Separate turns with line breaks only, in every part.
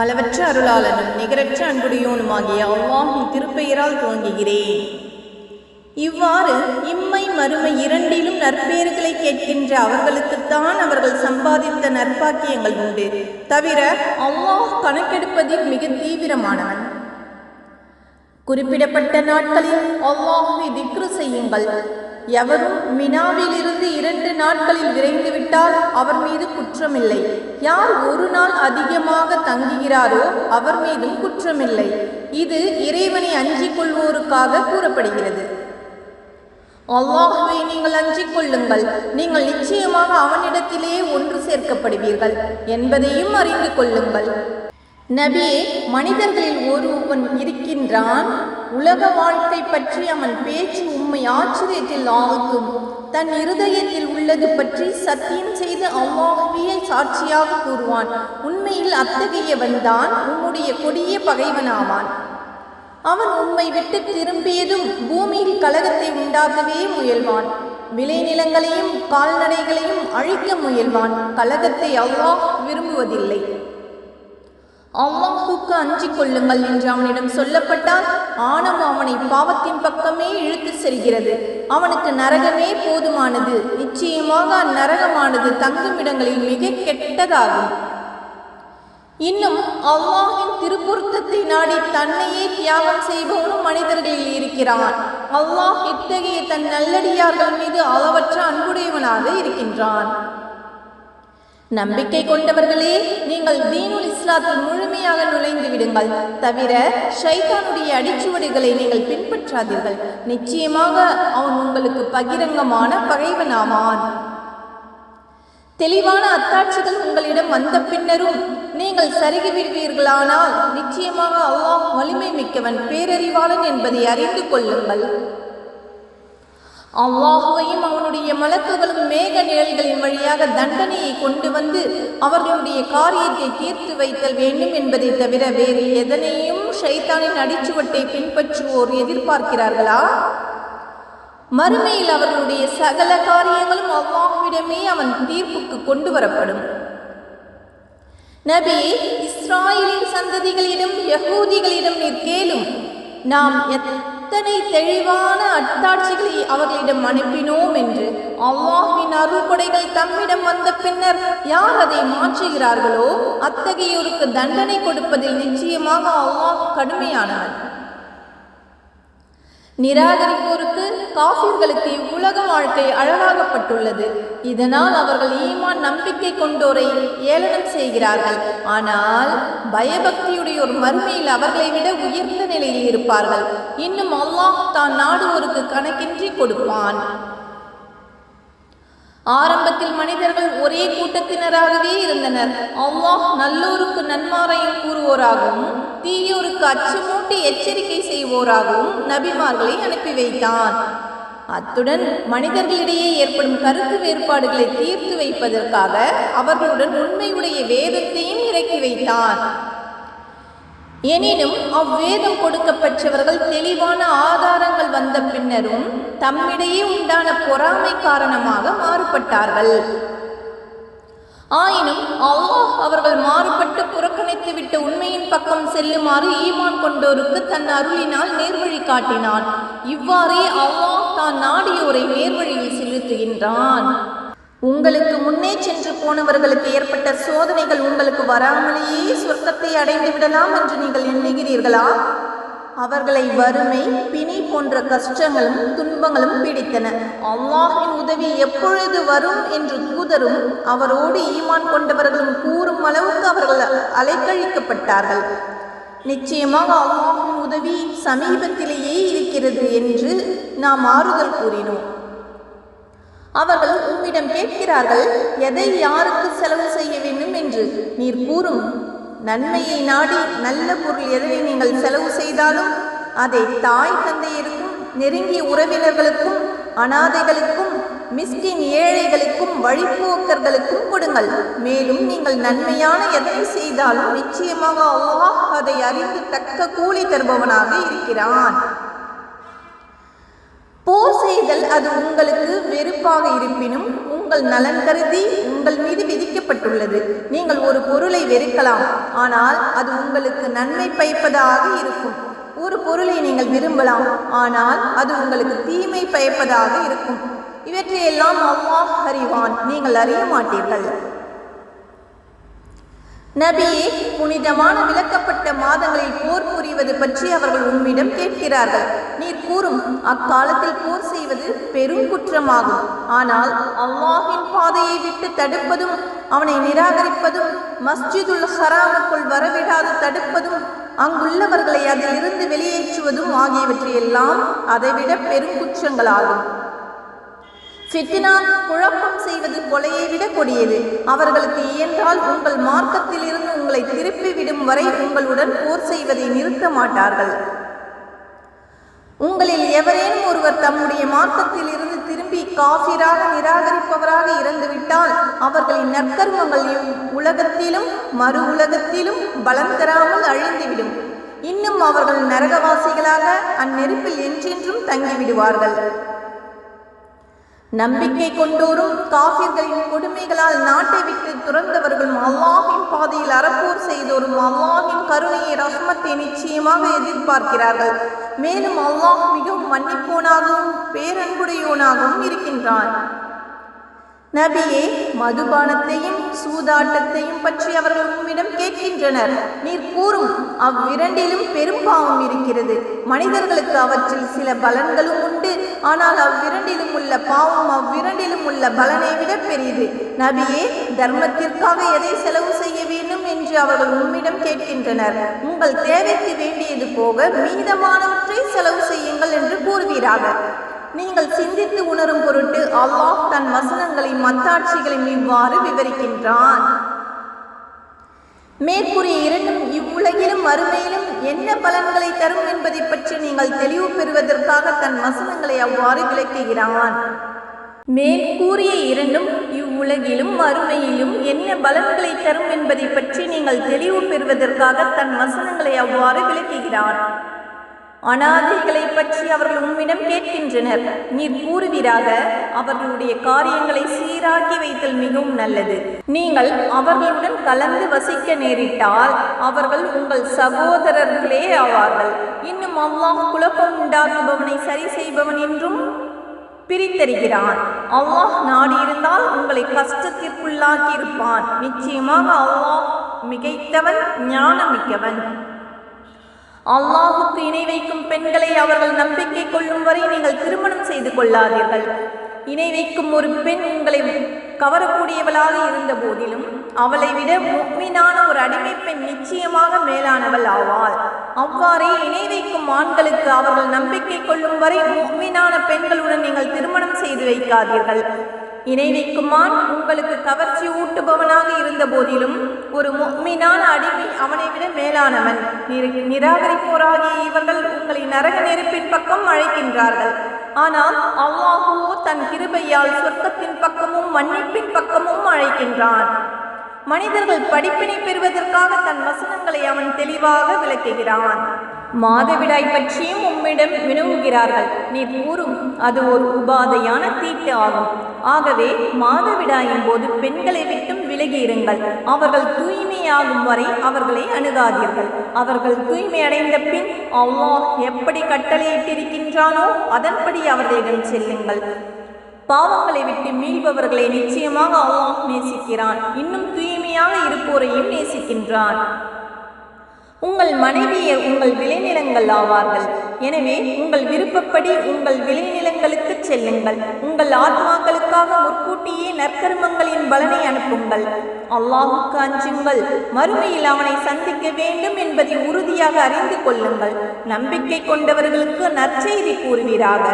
அளவற்ற அருளாளனும் நிகரற்ற அன்புடையோனுமாகிய அல்லாஹின் திருப்பெயரால் துவங்குகிறேன். இவ்வாறு இம்மை மறுமை இரண்டிலும் நற்பெயர்களை கேட்கின்ற அவர்களுக்குத்தான் அவர்கள் சம்பாதித்த நற்பாக்கியங்கள் உண்டு. தவிர அல்லாஹ் கணக்கெடுப்பதில் மிக தீவிரமானவன். குறிப்பிடப்பட்ட நாட்களில் அல்லாஹுவை திக்ரு செய்யுங்கள். எவரும் மினாவிலிருந்து இரண்டு நாட்களில் விரைந்துவிட்டால் அவர் மீது குற்றமில்லை. யார் ஒரு நாள் அதிகமாக தங்குகிறாரோ அவர் மீதும் குற்றமில்லை. இது இறைவனை அஞ்சிக் கொள்வோருக்காக கூறப்படுகிறது. அல்லாஹுவை நீங்கள் அஞ்சிக் கொள்ளுங்கள். நீங்கள் நிச்சயமாக அவனிடத்திலேயே ஒன்று சேர்க்கப்படுவீர்கள் என்பதையும் அறிந்து கொள்ளுங்கள். நபியே மனிதர்களில் ஒருவன் இருக்கின்றான். உலக வாழ்க்கை பற்றி அவன் பேச்சு உண்மை ஆச்சரியத்தில் ஆழ்த்தும். தன் இருதயத்தில் உள்ளது பற்றி சத்தியம் செய்து அவ்வாகவே சாட்சியாக கூறுவான். உண்மையில் அத்தகையவன் தான் உன்னுடைய கொடிய பகைவனாவான். அவன் உம்மை விட்டு திரும்பியதும் பூமியில் கலகத்தை உண்டாக்கவே முயல்வான். விளைநிலங்களையும் கால்நடைகளையும் அழிக்க முயல்வான். கலகத்தை அல்லாஹ் விரும்புவதில்லை. அல்லாஹுக்கு அஞ்சிக் கொள்ளுங்கள் என்று அவனிடம் சொல்லப்பட்டால் ஆணவம் அவனை பாவத்தின் பக்கமே இழுத்து செல்கிறது. அவனுக்கு நரகமே போதுமானது. நிச்சயமாக அந்நரகமானது தங்குமிடங்களில் மிக கெட்டதாகும். இன்னும் அல்லாஹின் திருப்பொருத்தத்தை நாடி தன்னையே தியாகம் செய்பவனும் மனிதர்களில் இருக்கிறான். அல்லாஹ் இத்தகைய தன் நல்லடியார்கள் மீது அளவற்ற அன்புடையவனாக இருக்கின்றான். நம்பிக்கை கொண்டவர்களே நீங்கள் தீனுல் இஸ்லாத்தில் முழுமையாக நுழைந்து விடுங்கள். தவிர ஷைத்தானுடைய அடிச்சுவடுகளை நீங்கள் பின்பற்றாதீர்கள். நிச்சயமாக அவன் உங்களுக்கு பகிரங்கமான பகைவனாமான் தெளிவான அத்தாட்சிகள் உங்களிடம் வந்த பின்னரும் நீங்கள் சருகி விடுவீர்களானால் நிச்சயமாக அல்லாஹ் வலிமை மிக்கவன் பேரறிவாளன் என்பதை அறிந்து கொள்ளுங்கள். அல்லாஹுவையும் அவனுடைய மலக்குகளும் மேக நிழல்களின் வழியாக தண்டனையை கொண்டு வந்து அவர்களுடைய காரியத்தை தீர்த்து வைத்தல் வேண்டும் என்பதை தவிர வேறு எதனையும் ஷைத்தானின் அடிச்சுவட்டை பின்பற்றுவோர் எதிர்பார்க்கிறார்களா? மறுமையில் அவர்களுடைய சகல காரியங்களும் அல்லாஹுவிடமே அவன் தீர்ப்புக்கு கொண்டு வரப்படும். நபி இஸ்ராயலின் சந்ததிகளிடம் யகூதிகளிடம் நீர் கேளும். நாம் இத்தனை தெளிவான அத்தாட்சிகளை அவர்களிடம் அனுப்பினோம் என்று அல்லாஹ்வின் அருள்கொடைகள் தம்மிடம் வந்த பின்னர் யார் அதை மாற்றுகிறார்களோ அத்தகையோருக்கு தண்டனை கொடுப்பதில் நிச்சயமாக அல்லாஹ் கடுமையானவன். நிராகரிப்போருக்கு காஃபிர்களுக்கு இவ்வுலக வாழ்க்கை அழகாகப்பட்டுள்ளது. இதனால் அவர்கள் ஈமான் நம்பிக்கை கொண்டோரை ஏளனம் செய்கிறார்கள். ஆனால் பயபக்தியுடைய ஒரு மறுமையில் அவர்களை விட உயர்ந்த நிலையில் இருப்பார்கள். இன்னும் அல்லாஹ் தான் நாடுவோருக்கு கணக்கின்றி கொடுப்பான். ஆரம்பத்தில் மனிதர்கள் ஒரே கூட்டத்தினராகவே இருந்தனர். அல்லாஹ் நல்லோருக்கு நன்மாரையும் கூறுவோராகவும் தீயோருக்கு அச்சமூட்டி எச்சரிக்கை செய்வோராகவும் நபிமார்களை அனுப்பி வைத்தான். அத்துடன் மனிதர்களிடையே ஏற்படும் கருத்து வேறுபாடுகளை தீர்த்து வைப்பதற்காக அவர்களுடன் உண்மையுடைய வேதத்தையும் இறக்கி வைத்தான். எனினும் அவ்வேதம் கொடுக்கப்பெற்றவர்கள் தெளிவான ஆதாரங்கள் வந்த பின்னரும் தம்மிடையே உண்டான பொறாமை காரணமாக மாறுபட்டார்கள். ஆயினும் அல்லாஹ் அவர்கள் மாறுபட்டு புறக்கணித்துவிட்ட உண்மையின் பக்கம் செல்லுமாறு ஈமான் கொண்டோருக்கு தன் அருளினால் நேர்வழி காட்டினான். இவ்வாறே அல்லாஹ் தான் நாடியோரை நேர்வழியில் செலுத்துகின்றான். உங்களுக்கு முன்னே சென்று போனவர்களுக்கு ஏற்பட்ட சோதனைகள் உங்களுக்கு வராமலேயே சொர்க்கத்தை அடைந்து விடலாம் என்று நீங்கள் எண்ணுகிறீர்களா? அவர்களை வறுமை பிணி போன்ற கஷ்டங்களும் துன்பங்களும் பிடித்தன. அல்லாஹின் உதவி எப்பொழுது வரும் என்று தூதரும் அவரோடு ஈமான் கொண்டவர்களும் கூறும் அளவுக்கு அவர்கள் அலைக்கழிக்கப்பட்டார்கள். நிச்சயமாக அல்லாஹின் உதவி சமீபத்திலேயே இருக்கிறது என்று நாம் ஆறுதல் கூறினோம். அவர்கள் உம்மிடம் கேட்கிறார்கள் எதை யாருக்கு செலவு செய்ய வேண்டும் என்று? நீர் கூறும் நன்மையை நாடி நல்ல பொருள் எதனை நீங்கள் செலவு செய்தாலும் அதை தாய் தந்தையருக்கும் நெருங்கிய உறவினர்களுக்கும் அனாதைகளுக்கும் மிஸ்கின் ஏழைகளுக்கும் வழிபோக்கர்களுக்கும் கொடுங்கள். மேலும் நீங்கள் நன்மையான எதனை செய்தாலும் நிச்சயமாக அல்லாஹ் அதை அறிந்து தக்க கூலி தருபவனாக இருக்கிறான். போர் செய்தல் அது உங்களுக்கு வெறுப்பாக இருப்பினும் உங்கள் நலன் கருதி உங்கள் மீது விதிக்கப்பட்டுள்ளது. நீங்கள் ஒரு பொருளை வெறுக்கலாம் ஆனால் அது உங்களுக்கு நன்மை பயப்பதாக இருக்கும். ஒரு பொருளை நீங்கள் விரும்பலாம் ஆனால் அது உங்களுக்கு தீமை பயப்பதாக இருக்கும். இவற்றையெல்லாம் அல்லாஹ் அறிவான். நீங்கள் அறிய மாட்டீர்கள். நபியே புனிதமான விளக்கப்பட்ட மாதங்களில் போர் புரிவது பற்றி அவர்கள் உம்மிடம் கேட்கிறார்கள். நீர் கூறும் அக்காலத்தில் போர் செய்வது பெரும் குற்றமாகும். ஆனால் அல்லாஹின் பாதையை விட்டு தடுப்பதும் அவனை நிராகரிப்பதும் மஸ்ஜிதுல் ஹராமுக்குள் வரவிடாது தடுப்பதும் அங்குள்ளவர்களை அதிலிருந்து வெளியேற்றுவதும் ஆகியவற்றையெல்லாம் அதைவிட பெரும் குற்றங்களாகும். ஃபித்னா குழப்பம் செய்வது கொலையை விட கொடியது. அவர்களுக்கு இயன்றால் உங்கள் மார்க்கத்திலிருந்து உங்களை திருப்பி விடும் வரை உங்களுடன் போர் செய்வதை நிறுத்த மாட்டார்கள். உங்களில் எவரேனும் ஒருவர் தம்முடைய மார்க்கத்தில் இருந்து திரும்பி காஃபிராக நிராகரிப்பவராக இறந்துவிட்டால் அவர்களின் நற்கர்மங்கள் உலகத்திலும் மறு உலகத்திலும் பலம் தராமல் அழிந்துவிடும். இன்னும் அவர்கள் நரகவாசிகளாக அந்நெருப்பில் என்றென்றும் தங்கிவிடுவார்கள். நம்பிக்கை கொண்டோரும் காஃபிர்களின் கொடுமைகளால் நாட்டை விட்டு துறந்தவர்களும் அல்லாஹின் பாதையில் அறப்போர் செய்தோரும் அல்லாஹின் கருணையை ரஹ்மத்தை நிச்சயமாக எதிர்பார்க்கிறார்கள். மேலும் அல்லாஹ் மிகவும் மன்னிப்போனாகவும் பேரன்புடையோனாகவும் இருக்கின்றான். நபியே மதுபானத்தையும் சூதாட்டத்தையும் பற்றி அவர்கள் உம்மிடம் கேட்கின்றனர். நீர் கூறும் அவ்விரண்டிலும் பெரும் பாவம் இருக்கிறது. மனிதர்களுக்கு அவற்றில் சில பலன்களும் உண்டு. ஆனால் அவ்விரண்டிலும் உள்ள பாவம் அவ்விரண்டிலும் உள்ள பலனை விட பெரியது நபியே தர்மத்திற்காக எதை செலவு செய்ய வேண்டும் என்று அவர்கள் உம்மிடம் கேட்கின்றனர். உங்கள் தேவைக்கு வேண்டியது போக மீதமானவற்றை செலவு செய்யுங்கள் என்று கூறுவீராக. நீங்கள் சிந்தித்து உணரும் பொருட்டு அல்லாஹ் தன் வசனங்களின் மத்தாட்சிகளையும் இவ்வாறு விவரிக்கின்றான். மேற்கூறிய இரண்டும் இவ்வுலகிலும் மறுமையிலும் என்ன பலன்களை தரும் என்பதை பற்றி நீங்கள் தெளிவு பெறுவதற்காக தன் வசனங்களை அவ்வாறு விளக்குகிறான். மேற்கூறிய இரண்டும் இவ்வுலகிலும் மறுமையிலும் என்ன பலன்களை தரும் என்பதை பற்றி நீங்கள் தெளிவு பெறுவதற்காக தன் வசனங்களை அவ்வாறு விளக்குகிறான் அனாதைகளை பற்றி அவர்கள் உம்மிடம் கேட்கின்றனர். நீர் கூறுவீராக அவர்களுடைய காரியங்களை சீராக்கி வைத்தல் மிகவும் நல்லது. நீங்கள் அவர்களுடன் கலந்து வசிக்க நேரிட்டால் அவர்கள் உங்கள் சகோதரர்களே ஆவார்கள். இன்னும் அல்லாஹ் குழப்பம் உண்டாக்குபவனை சரி செய்பவன் என்றும் பிரித்தறிகிறான். அல்லாஹ் நாடியிருந்தால் உங்களை கஷ்டத்திற்குள்ளாக்கியிருப்பான். நிச்சயமாக அல்லாஹ் மிகைத்தவன் ஞானமிக்கவன். அல்லாஹுக்கு இணை வைக்கும் பெண்களை அவர்கள் நம்பிக்கை கொள்ளும் வரை நீங்கள் திருமணம் செய்து கொள்ளாதீர்கள். இணை வைக்கும் ஒரு பெண் உங்களை கவரக்கூடியவளாக இருந்த போதிலும் அவளை விட முக்மீனான ஒரு அடிமை பெண் நிச்சயமாக மேலானவள் ஆவாள். அவ்வாறே இணை வைக்கும் ஆண்களுக்கு அவர்கள் நம்பிக்கை கொள்ளும் வரை முக்மீனான பெண்களுடன் நீங்கள் திருமணம் செய்து வைக்காதீர்கள். இணை வைக்குமான் உங்களுக்கு கவர்ச்சி ஊட்டுபவனாக இருந்த போதிலும் ஒரு முக்மீனான அடிமை அவனை விட மேலானவன். நிராகரிப்போராகிய இவர்கள் உங்களை நரக நெருப்பின் பக்கம் அழைக்கின்றார்கள். ஆனால் அல்லாஹுவோ தன் கிருபையால் சொர்க்கத்தின் பக்கமும் மன்னிப்பின் பக்கமும் அழைக்கின்றான். மனிதர்கள் படிப்பினை பெறுவதற்காக தன் வசனங்களை அவன் தெளிவாக விளக்குகிறான். மாதவிடாய் பற்றியும் உம்மிடம் வினவுகிறார்கள். நீர் கூறும் அது ஒரு உபாதையான தீட்டு ஆகும். ஆகவே மாதவிடாயின் போது பெண்களை விட்டும் விலகி இருங்கள். அவர்கள் தூய்மையாகும் வரை அவர்களை அணுகாதீர்கள். அவர்கள் தூய்மை அடைந்த பின் அல்லாஹ் எப்படி கட்டளையிட்டிருக்கின்றானோ அதன்படி அவர்களிடம் செல்லுங்கள். பாவங்களை விட்டு மீள்பவர்களை நிச்சயமாக அல்லாஹ் நேசிக்கிறான். இன்னும் தூய்மையாக இருப்போரையும் நேசிக்கின்றான். உங்கள் மனைவியை உங்கள் விளைநிலங்கள் ஆவார்கள். எனவே உங்கள் விருப்பப்படி உங்கள் விளைநிலங்களுக்கு செல்லுங்கள். உங்கள் ஆத்மாக்களுக்காக முற்கூட்டியே நற்கர்மங்களின் பலனை அனுப்புங்கள். அல்லாஹுக்கு அஞ்சுங்கள். மறுமையில் அவனை சந்திக்க வேண்டும் என்பதை உறுதியாக அறிந்து கொள்ளுங்கள். நம்பிக்கை கொண்டவர்களுக்கு நற்செய்தி கூறுவீராக.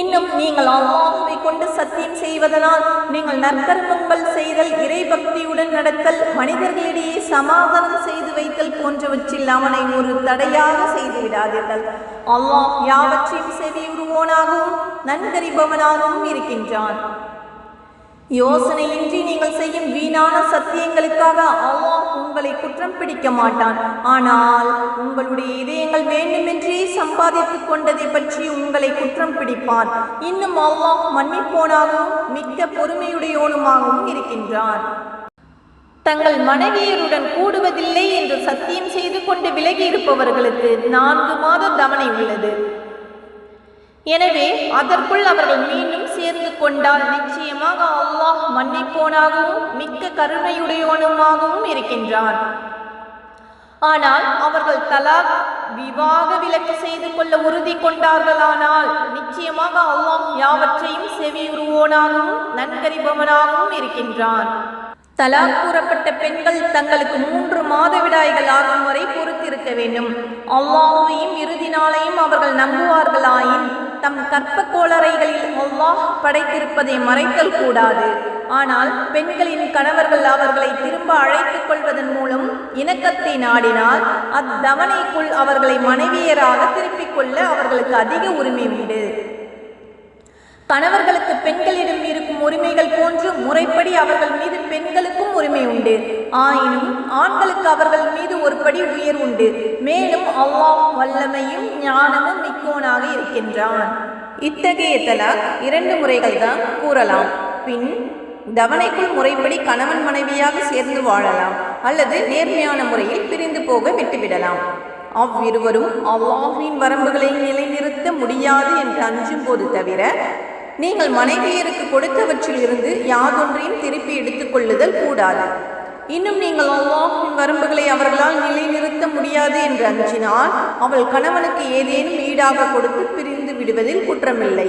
இன்னும் நீங்கள் அல்லாஹுவை கொண்டு சத்தியம் செய்வதனால் நீங்கள் நற்கர்மங்கள் செய்தல் இறைபக்தியுடன் நடத்தல் மனிதர்களிடையே சமாதானம் செய்து வைத்தல் போன்றவற்றில் அவனை ஒரு தடையாக செய்து விடாதீர்கள் அல்லாஹ் யாவற்றையும் செவியுறுவோனாகவும் நன்கறிபவனாகவும் இருக்கின்றான். யோசனையின்றி நீங்கள் செய்யும் வீணான சத்தியங்களுக்காக அல்லாஹ் உங்களை குற்றம் பிடிக்க மாட்டான். ஆனால் உங்களுடைய இதயங்கள் வேண்டுமென்றே சம்பாதித்துக் கொண்டதை பற்றி உங்களை குற்றம் பிடிப்பான் இன்னும் அல்லாஹ் மன்னிப்போனாகவும் மிக்க பொறுமையுடையோனுமாகவும் இருக்கின்றான் தங்கள் மனைவியருடன் கூடுவதில்லை என்று சத்தியம் செய்து கொண்டு விலகி இருப்பவர்களுக்கு நான்கு மாத தவணை உள்ளது. எனவே அதற்குள் அவர்கள் மீண்டும் சேர்ந்து கொண்டால் நிச்சயமாக அல்லாஹ் மன்னிப்போனாகவும் மிக்க கருணையுடையவனுமாகவும் இருக்கின்றான் ஆனால் அவர்கள் தலாக் விவாக விலக்கு செய்து கொள்ள உறுதி கொண்டார்களானால் நிச்சயமாக அல்லாஹ் யாவற்றையும் செவியுறுவோனாகவும் நன்கறிபவனாகவும் இருக்கின்றான் தலாக் கூறப்பட்ட பெண்கள் தங்களுக்கு மூன்று மாதவிடாய்கள் ஆகும் வரை பொறுத்திருக்க வேண்டும். அல்லாஹையும் இறுதி நாளையும் அவர்கள் நம்புவார்களாயின் தம் கற்ப கோளறைகளில் அல்லாஹ் படைத்திருப்பதை மறைத்தல் கூடாது. ஆனால் பெண்களின் கணவர்கள் அவர்களை திரும்ப அழைத்துக் கொள்வதன் மூலம் இணக்கத்தை நாடினால் அத்தவணைக்குள் அவர்களை மனைவியராக திருப்பிக் கொள்ள அவர்களுக்கு அதிக உரிமை உண்டு. கணவர்களுக்கு பெண்களிடம் இருக்கும் உரிமைகள் போன்று முறைப்படி அவர்கள் மீது பெண்களுக்கும் உரிமை உண்டு. ஆயினும் ஆண்களுக்கு அவர்கள் மீது ஒரு படி உயர் உண்டு. மேலும் அல்லாஹ் வல்லமையும் ஞானமும் மிக்கோனாக இருக்கின்றான். இத்தகைய தலாக் இரண்டு முறைகள் தான் கூறலாம். பின் தவணைக்குள் முறைப்படி கணவன் மனைவியாக சேர்ந்து வாழலாம். அல்லது நேர்மையான முறையில் பிரிந்து போக விட்டுவிடலாம். அவ்விருவரும் அல்லாஹின் வரம்புகளை நிலைநிறுத்த முடியாது என்று அஞ்சும் போது தவிர நீங்கள் மனைவியருக்கு கொடுத்தவற்றில் இருந்து யாதொன்றையும் திருப்பி எடுத்துக் கொள்ளுதல் கூடாது. இன்னும் நீங்கள் அல்லாஹின் வரம்புகளை அவர்களால் நிலைநிறுத்த முடியாது என்று அஞ்சினால் அவள் கணவனுக்கு ஏதேனும் ஈடாக கொடுத்து பிரிந்து விடுவதில் குற்றமில்லை.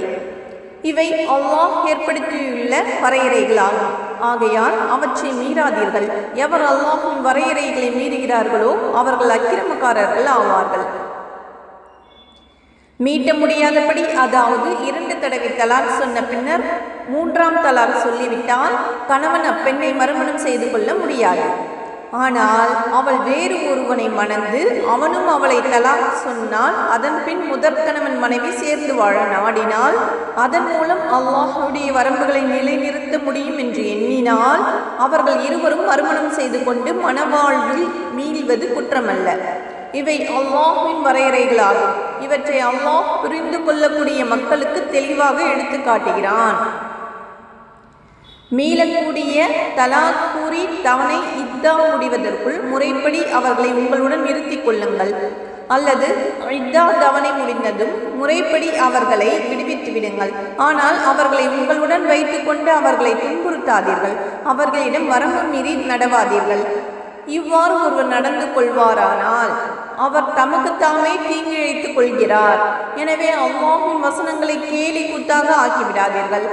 இவை அல்லாஹ் ஏற்படுத்தியுள்ள வரையறைகளாகும் ஆகையால் அவற்றை மீறாதீர்கள். எவர் அல்லாஹின் வரையறைகளை மீறுகிறார்களோ அவர்கள் அக்கிரமக்காரர்கள் ஆவார்கள். மீட்ட முடியாதபடி அதாவது இரண்டு தடவை தலாக் சொன்ன பின்னர் மூன்றாம் தலாக் சொல்லிவிட்டால் கணவன் அப்பெண்ணை மறுமணம் செய்து கொள்ள முடியாது. ஆனால் அவள் வேறு ஒருவனை மணந்து அவனும் அவளை தலாக் சொன்னால் அதன் பின் முதற்கணவன் மனைவி சேர்ந்து வாழ நாடினால் அதன் மூலம் அல்லாஹுடைய வரம்புகளை நிலைநிறுத்த முடியும் என்று எண்ணினால் அவர்கள் இருவரும் மறுமணம் செய்து கொண்டு மனவாழ்வில் மீள்வது குற்றமல்ல. இவை அல்லாஹின் வரையறைகளாகும். இவற்றை அல்லாஹ் புரிந்து கொள்ளக்கூடிய மக்களுக்கு தெளிவாக எடுத்து காட்டுகிறான். மீளக்கூடிய தலாக் கூறி தவணை இத்தா முடிவதற்குள் முறைப்படி அவர்களை உங்களுடன் நிறுத்திக் கொள்ளுங்கள். அல்லது இத்தா தவணை முடிந்ததும் முறைப்படி அவர்களை விடுவித்து விடுங்கள். ஆனால் அவர்களை உங்களுடன் வைத்துக்கொண்டு அவர்களை துன்புறுத்தாதீர்கள். அவர்களிடம் வரம்பு மீறி நடவாதீர்கள். இவ்வாறு ஒருவர் நடந்து கொள்வாரானால் அவர் தமக்கு தாமே தீங்கிழைத்துக் கொள்கிறார். எனவே அவ்வாவின் வசனங்களை கேலி கூத்தாக ஆக்கிவிடாதீர்கள்.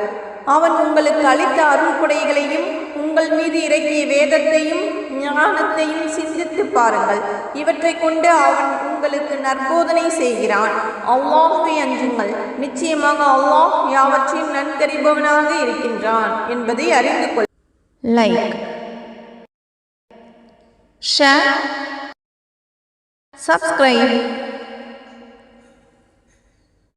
அவன் உங்களுக்கு அளித்த அருள்குடைகளையும் உங்கள் மீது இறக்கிய வேதத்தையும் ஞானத்தையும் சிந்தித்து பாருங்கள். இவற்றை கொண்டு அவன் உங்களுக்கு நற்போதனை செய்கிறான். அல்லாஹை அஞ்சுங்கள். நிச்சயமாக அவ்வாஹ் யாவற்றையும் நன்கறிபவனாக இருக்கின்றான் என்பதை அறிந்து கொள். Like share, subscribe.